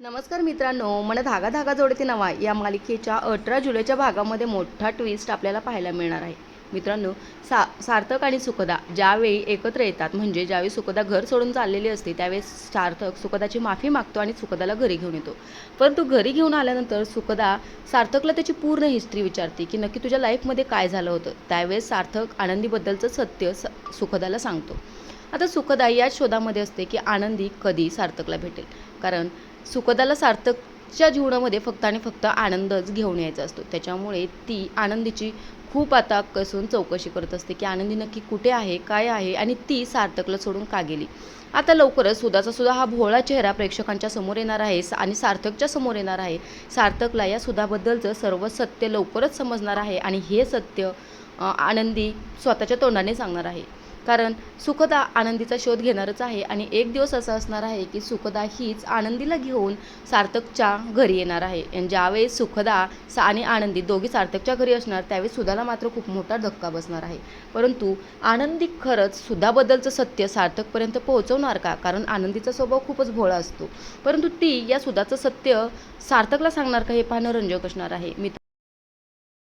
नमस्कार मित्रांनो मला धागा धागा जोडते नवा या मालिकेच्या अठरा जुलैच्या भागामध्ये मोठा ट्विस्ट आपल्याला पाहायला मिळणार आहे. मित्रांनो सा सार्थक आणि सुखदा ज्यावेळी एकत्र येतात म्हणजे ज्यावेळी सुखदा घर सोडून चाललेली असते त्यावेळेस सार्थक सुखदाची माफी मागतो आणि सुखदाला घरी घेऊन येतो. परंतु घरी घेऊन आल्यानंतर सुखदा सार्थकला त्याची पूर्ण हिस्ट्री विचारते की नक्की तुझ्या लाईफमध्ये काय झालं होतं? त्यावेळेस सार्थक आनंदीबद्दलचं सत्य स सुखदाला सांगतो. आता सुखदा या शोधामध्ये असते की आनंदी कधी सार्थकला भेटेल? कारण सुखदाला सार्थकच्या जीवनामध्ये फक्त आणि फक्त आनंदच घेऊन यायचा असतो. त्याच्यामुळे ती आनंदीची खूप आता कसून चौकशी करत असते की आनंदी नक्की कुठे आहे काय आहे आणि ती सार्थकला सोडून का गेली? आता लवकरच सुधाचा सुद्धा हा भोळा चेहरा प्रेक्षकांच्या समोर येणार आहे आणि सार्थकच्या समोर येणार आहे. सार्थकला या सुधाबद्दलचं सर्व सत्य लवकरच समजणार आहे आणि हे सत्य आनंदी स्वतःच्या तोंडाने सांगणार आहे. कारण सुखदा आनंदीचा शोध घेणारच आहे आणि एक दिवस असा असणार आहे की सुखदा हीच आनंदीला घेऊन सार्थकच्या घरी येणार आहे. आणि ज्यावेळेस सुखदा सा आणि आनंदी दोघी सार्थकच्या घरी असणार त्यावेळेस सुधाला मात्र खूप मोठा धक्का बसणार आहे. परंतु आनंदी खरंच सुधाबद्दलचं सत्य सार्थकपर्यंत पोहोचवणार का? कारण आनंदीचा स्वभाव खूपच भोळा असतो. परंतु ती या सुधाचं सत्य सार्थकला सांगणार का हे पाहणं रंजक असणार आहे. मित्र